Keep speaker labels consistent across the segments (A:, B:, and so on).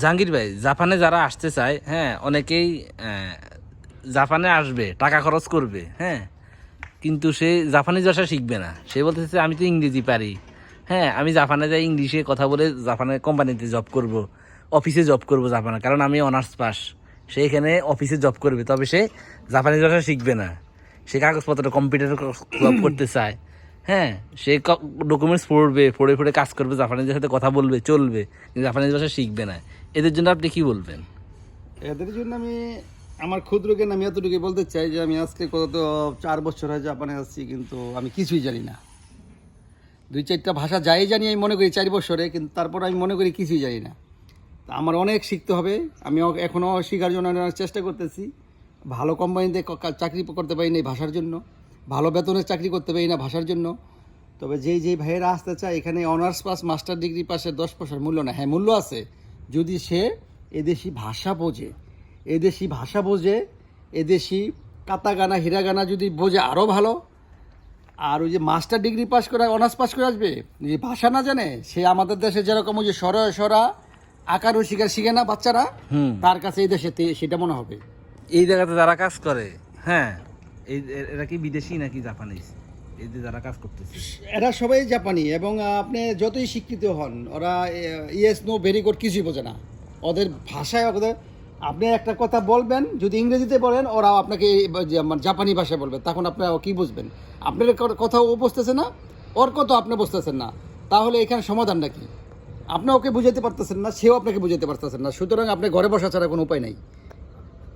A: জাহাঙ্গীর ভাই, জাপানে যারা আসতে চায় হ্যাঁ অনেকেই জাপানে আসবে, টাকা খরচ করবে হ্যাঁ কিন্তু সে জাপানিজ ভাষা শিখবে না। সে বলতেছে, আমি তো ইংরেজি পারি। হ্যাঁ আমি জাপানে যাই, ইংলিশে কথা বলে জাপানের কোম্পানিতে জব করব অফিসে জব করব জাপানে, কারণ আমি অনার্স পাস সে এখানে অফিসে জব করবে, তবে সে জাপানিজ ভাষা শিখবে না। সে কাগজপত্র কম্পিউটার জব করতে চায়। হ্যাঁ সে ডকুমেন্টস পড়বে, পড়ে পড়ে কাজ করবে জাপানিজের সাথে কথা বলবে, চলবে, কিন্তু জাপানিজ ভাষা শিখবে না। এদের জন্য আপনি কি বলবেন?
B: এদের জন্য আমি, আমার ক্ষুদ্র জ্ঞান, আমি এতটুকু বলতে চাই যে আমি আজকে কত চার বছর হয় জাপানে আসছি কিন্তু আমি কিছুই জানি না। দুই চারটা ভাষা যাই জানি আমি মনে করি চার বছরে, কিন্তু তারপর আমি মনে করি কিছুই জানি না। তা আমার অনেক শিখতে হবে, আমি এখনও শেখার জন্য চেষ্টা করতেছি। ভালো কোম্পানিতে চাকরি করতে পারি না ভাষার জন্য, ভালো বেতনের চাকরি করতে পারি না ভাষার জন্য। তবে যেই যেই ভাইয়েরা আসতে চায়, এখানে অনার্স পাস, মাস্টার ডিগ্রি পাশে দশ পয়সার মূল্য না। হ্যাঁ মূল্য আছে যদি সে এদেশি ভাষা বোঝে এদেশি ভাষা বোঝে এদেশি কাতাগানা হিরাগানা যদি বোঝে আরও ভালো আর ওই যে মাস্টার ডিগ্রি পাস করে অনার্স পাস করে আসবে যে ভাষা না জানে সে আমাদের দেশে যেরকম ওই যে সর সরা আকার ও শিকার শিখে না বাচ্চারা
A: হুম।
B: তার কাছে এই দেশে সেটা মনে হবে।
A: এই জায়গাতে যারা কাজ করে হ্যাঁ এই এরা কি বিদেশি নাকি জাপানিজ? এই যারা কাজ করতেছে।
B: এরা সবাই জাপানি এবং আপনি যতই শিক্ষিত হন, ওরা ইয়েস নো ভেরি গুড, কিছুই বোঝে না। ওদের ভাষায় ওদের, আপনি একটা কথা বলবেন, যদি ইংরেজিতে বলেন ওরা আপনাকে জাপানি ভাষায় বলবে, তখন আপনি কি বুঝবেন? আপনার কথা ও বুঝতেছে না, ওর কথা আপনি বুঝতেছেন না। তাহলে এখানে সমাধানটা কি? আপনি ওকে বুঝাতে পারতেছেন না, সেও আপনাকে বুঝাতে পারতেছেন না। সুতরাং আপনি ঘরে বসা ছাড়া কোনো উপায় নাই।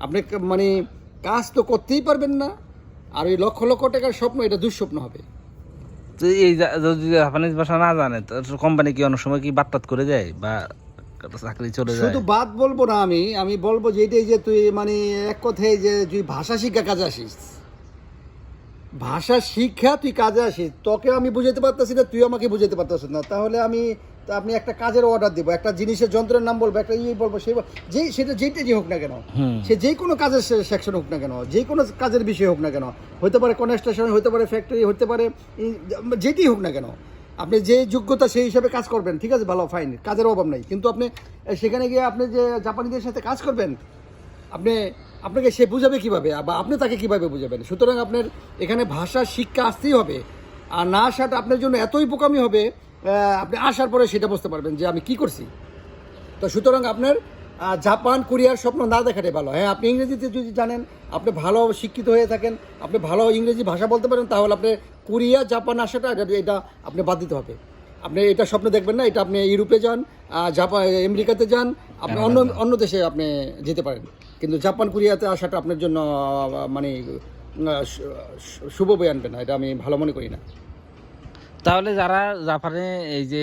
B: আপনি মানে কাজ তো করতেই পারবেন না আর ওই লক্ষ লক্ষ টাকার স্বপ্ন এটা দুঃস্বপ্ন হবে।
A: এই যদি জাপানিজ ভাষা না জানে তো কোম্পানি কি অনেক সময় কি বাটপাত করে যায় বা চাকরি চলে যায়?
B: শুধু বাদ বলব না আমি আমি বলব যে এটাই যে তুই মানে এক কথায় যে তুই ভাষা শিক্ষা কাজে আসিস। ভাষা শিক্ষা তুই কাজে আসিস তোকে আমি বুঝাতে পারতেছি না তুই আমাকে বুঝাতে পারতেছিস না। তাহলে আমি তা আপনি একটা কাজের অর্ডার দিব একটা জিনিসের যন্ত্রের নাম বলব একটা ইয়ে বলব সে যে সেটা যেটাই হোক না কেন সে যে কোনো কাজের সেকশন হোক না কেন যে কোনো কাজের বিষয় হোক না কেন হতে পারে কনস্ট্রাকশন হতে পারে ফ্যাক্টরি হতে পারে যেটি হোক না কেন আপনি যে যোগ্যতা সেই হিসাবে কাজ করবেন ঠিক আছে ভালো ফাইন কাজের অভাব নাই কিন্তু আপনি সেখানে গিয়ে আপনি যে জাপানিদের সাথে কাজ করবেন আপনি আপনাকে সে বুঝাবে কীভাবে বা আপনি তাকে কীভাবে বুঝাবেন? সুতরাং আপনার এখানে ভাষা শিক্ষা আসতেই হবে আর না আসাটা আপনার জন্য এতই বোকামি হবে আপনি আসার পরে সেটা বুঝতে পারবেন যে আমি কি করছি। তো সুতরাং আপনার জাপান কোরিয়ার স্বপ্ন না দেখাটাই ভালো। হ্যাঁ আপনি ইংরেজিতে যদি জানেন আপনি ভালো শিক্ষিত হয়ে থাকেন আপনি ভালো ইংরেজি ভাষা বলতে পারেন তাহলে আপনি কোরিয়া জাপান আসাটা এটা- আপনি বাদ দিতে হবে। আপনি এটা স্বপ্ন দেখবেন না এটা আপনি ইউরোপে যান জাপান আমেরিকাতে যান আপনি অন্য অন্য দেশে আপনি যেতে পারেন। কিন্তু জাপান কোরিয়াতে আসাটা আপনার জন্য মানে শুভ বয়ে আনবে না এটা আমি ভালো মনে করি না।
A: তাহলে যারা জাপানে এই যে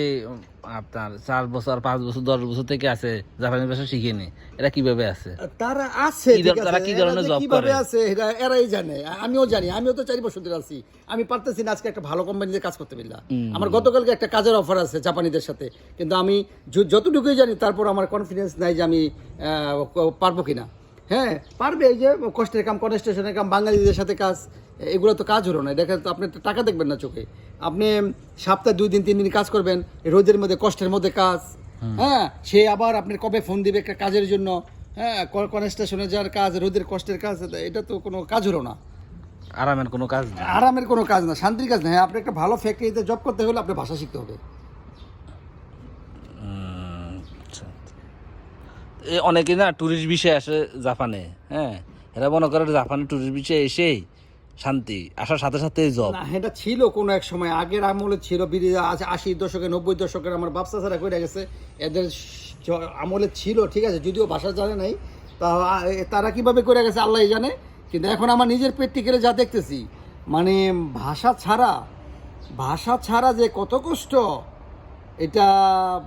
A: আপনার চার বছর পাঁচ বছর দশ বছর থেকে আছে জাপানি ভাষা শিখেনি এরা কীভাবে আছে?
B: তারা আছে
A: তারা কি ধরনের
B: কীভাবে
A: করে?
B: আছে এরা এরাই জানে আমিও জানি আমিও তো চারি বছর ধরে আছি আমি পারতেছি না আজকে একটা ভালো কোম্পানিতে কাজ করতে পারলাম। আমার গতকালকে একটা কাজের অফার আছে জাপানিদের সাথে কিন্তু আমি যতটুকুই জানি তারপর আমার কনফিডেন্স নাই যে আমি পারব কিনা। হ্যাঁ পারবে এই যে কষ্টের কাম কনস্ট্রাকশনের কাম বাঙালিদের সাথে কাজ এগুলো তো কাজ হলো না। দেখেন তো আপনি টাকা দেখবেন না চোখে। আপনি সপ্তাহে দুই দিন তিন দিন কাজ করবেন রোদের মধ্যে কষ্টের মধ্যে কাজ। হ্যাঁ সে আবার আপনি কবে ফোন দিবে একটা কাজের জন্য? হ্যাঁ কনস্ট্রাকশনে যার কাজ রোদের কষ্টের কাজ এটা তো কোনো কাজ হলো না।
A: আরামের কোনো কাজ
B: আরামের কোনো কাজ না শান্তির কাজ না। হ্যাঁ আপনি একটা ভালো ফ্যাক্টরিতে জব করতে হলে আপনার ভাষা শিখতে হবে।
A: অনেকে না ট্যুরিস্ট বিষয়ে আসে জাপানে হ্যাঁ? এরা মনে করে জাপানে ট্যুরিস্ট বিষয়ে এসেই শান্তি, আসার সাথে সাথে জব
B: এটা ছিল কোনো এক সময়, আগের আমলে ছিল আশি দশকে, নব্বই দশকের আমার বাপসা ছাড়া করে গেছে, এদের আমলে ছিল, ঠিক আছে, যদিও ভাষা জানে নাই, তা তারা কীভাবে করে গেছে আল্লাহ জানে, কিন্তু এখন আমার নিজের প্র্যাকটিক্যালে যা দেখতেছি মানে ভাষা ছাড়া ভাষা ছাড়া যে কত কষ্ট এটা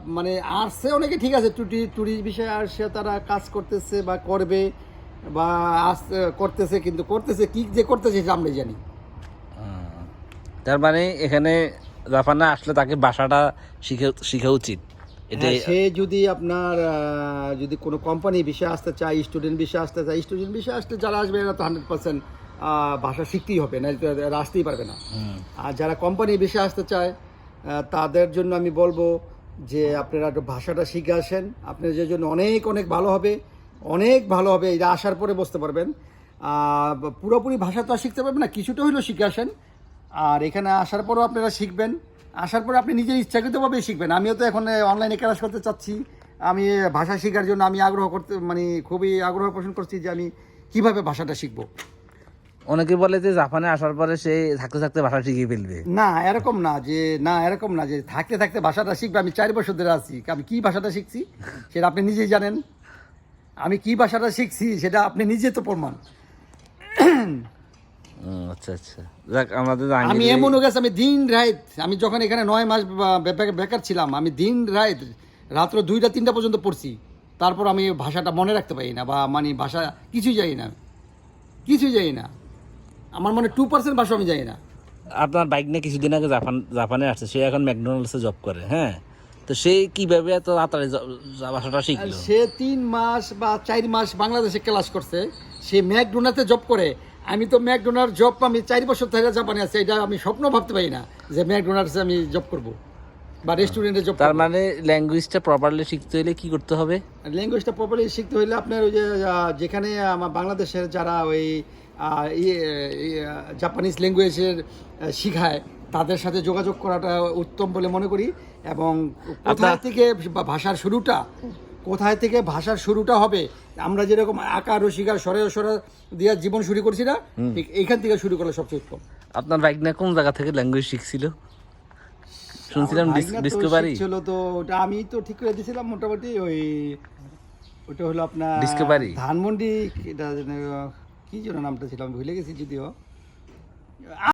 B: মানে আসছে অনেকে ঠিক আছে টুটি টুরিস্ট বিষয়ে আসছে তারা কাজ করতেছে বা করবে বা আসতে করতেছে কিন্তু করতেছে কি যে করতেছে সেটা আমরা জানি।
A: তার মানে এখানে জাপানে আসলে তাকে ভাষাটা শিখে শিখা উচিত। এটাই
B: হ্যাঁ, সে যদি আপনার যদি কোনো কোম্পানি বিষয়ে আসতে চায় স্টুডেন্ট বিষয়ে আসতে চায় স্টুডেন্ট বিষয়ে আসতে যারা আসবে এরা তো হান্ড্রেড পার্সেন্ট ভাষা শিখতেই হবে না আসতেই পারবে না। আর যারা কোম্পানি বিষয়ে আসতে চায় তাদের জন্য আমি বলব যে আপনারা একটু ভাষাটা শিখে আসেন। আপনার যে জন্য অনেক অনেক ভালো হবে, অনেক ভালো হবে এটা আসার পরে বুঝতে পারবেন। পুরোপুরি ভাষা তো আর শিখতে পারবেন না, কিছুটা হলেও শিখে আসেন। আর এখানে আসার পরেও আপনারা শিখবেন। আসার পরে আপনি নিজের ইচ্ছাকৃতভাবেই শিখবেন। আমিও তো এখন অনলাইনে ক্লাস করতে চাচ্ছি। আমি ভাষা শেখার জন্য আমি আগ্রহ করতে মানে খুবই আগ্রহ পোষণ করছি যে আমি কীভাবে ভাষাটা শিখব।
A: অনেকে বলে যে জাপানে আসার পরে সে থাকতে থাকতে ভাষা শিখে ফেলবে।
B: না এরকম না যে না এরকম না যে থাকতে থাকতে ভাষাটা শিখবে। আমি চার বছর ধরে আছি। আমি কি ভাষাটা শিখছি সেটা আপনি নিজেই জানেন। আমি কি ভাষাটা শিখছি সেটা আপনি নিজে তো প্রমাণ।
A: আচ্ছা আচ্ছা। যাক আমাদের
B: আমি এমন হয়ে গেছে আমি দিন রাত আমি যখন এখানে নয় মাস বেকার ছিলাম আমি দিন রাত রাত্র দুইটা তিনটা পর্যন্ত পড়ছি। তারপর আমি ভাষাটা মনে রাখতে পারি না বা মানে ভাষা কিছুই জানি না। কিছুই জানি না। আমার মনে টু পার্সেন্ট ভাষা আমি জানি না।
A: আপনার বাইক নিয়ে কিছুদিন আগে জাপান জাপানে আসছে সে এখন ম্যাকডোনাল্ডসে জব করে হ্যাঁ? তো সে কীভাবে এত তাড়াতাড়ি ভাষাটা শিখলো?
B: সে তিন মাস বা চার মাস বাংলাদেশে ক্লাস করছে সে ম্যাকডোনাতে জব করে। আমি তো ম্যাকডোনার জব আমি চার বছর থেকে জাপানে আছি এটা আমি স্বপ্ন ভাবতে পারি না যে ম্যাকডোনার্সে আমি জব করব বা রেস্টুরেন্টে জব
A: তার মানে ল্যাঙ্গুয়েজটা প্রপারলি শিখতে হলে কি করতে হবে?
B: ল্যাঙ্গুয়েজটা প্রপারলি শিখতে হলে আপনার ওই যে যেখানে আমার বাংলাদেশের যারা ওই ইয়ে, জাপানিজ ল্যাঙ্গুয়েজের শিখায়। তাদের সাথে যোগাযোগ করাটা উত্তম বলে মনে করি। এবং কোথায় থেকে ভাষার শুরুটা কোথায় থেকে ভাষার শুরুটা হবে আমরা যেরকম আকার রসিকার স্বরে স্বরে দিয়ে জীবন শুরু করছি না ঠিক এইখান থেকে শুরু করা সবচেয়ে উত্তম।
A: আপনার বাইক নিয়ে কোন জায়গা থেকে ল্যাঙ্গুয়েজ শিখছিল? শুনছিলাম ডিসকভারি
B: শিখছিল তো ওটা আমি তো ঠিক করে দিয়েছিলাম মোটামুটি ওই ওটা হলো আপনার
A: Discovery?
B: ধানমন্ডি কি যেন নামটা ছিল আমি ভুলে গেছি যদিও।